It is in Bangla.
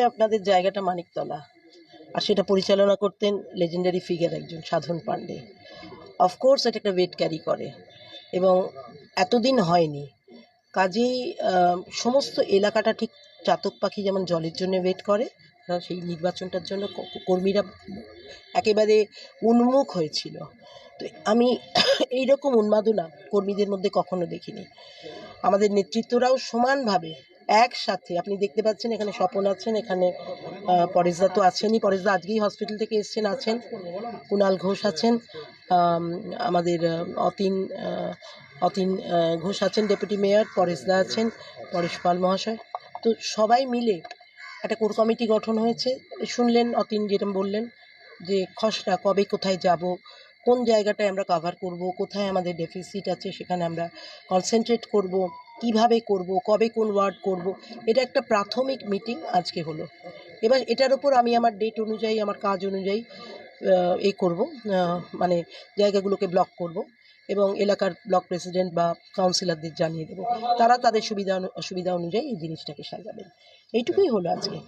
আপনাদের জায়গাটা মানিকতলা। আর সেটা পরিচালনা করতেন লেজেন্ডারি ফিগার একজন সাধন পাণ্ডে। অফকোর্স এটা একটা ওয়েট ক্যারি করে। এবং এতদিন হয়নি। কাজেই সমস্ত এলাকাটা ঠিক চাতক পাখি যেমন জলের জন্য ওয়েট করে সেই নির্বাচনটার জন্য কর্মীরা একেবারে উন্মুখ হয়েছিল। তো আমি এইরকম উন্মাদনা কর্মীদের মধ্যে কখনো দেখিনি। আমাদের নেতৃত্বরাও সমানভাবে একসাথে, আপনি দেখতে পাচ্ছেন এখানে স্বপন আছেন, এখানে পরেশদা তো আছেনই। পরেশদা আজকেই হসপিটাল থেকে এসছেন, আছেন। কুণাল ঘোষ আছেন আমাদের অতীন অতীন ঘোষ আছেন ডেপুটি মেয়র পরেশদা আছেন, পরেশ পাল মহাশয়। তো সবাই মিলে একটা কোর কমিটি গঠন হয়েছে। শুনলেন, অতীন যেরকম বললেন যে, খসড়া কবে কোথায় যাব কোন জায়গাটায় আমরা কভার করব, কোথায় আমাদের ডেফিসিট আছে, সেখানে আমরা কনসেন্ট্রেট করব, কীভাবে করব, কবে কোন ওয়ার্ড করব, এটা একটা প্রাথমিক মিটিং আজকে হলো। এবার এটার উপর আমি আমার ডেট অনুযায়ী, আমার কাজ অনুযায়ী এ করব মানে জায়গাগুলোকে ব্লক করব এবং এলাকার ব্লক প্রেসিডেন্ট বা কাউন্সিলরদের জানিয়ে দেবো। তারা তাদের সুবিধা অসুবিধা অনুযায়ী এই জিনিসটাকে সাজাবেন। এইটুকুই হলো আজকে।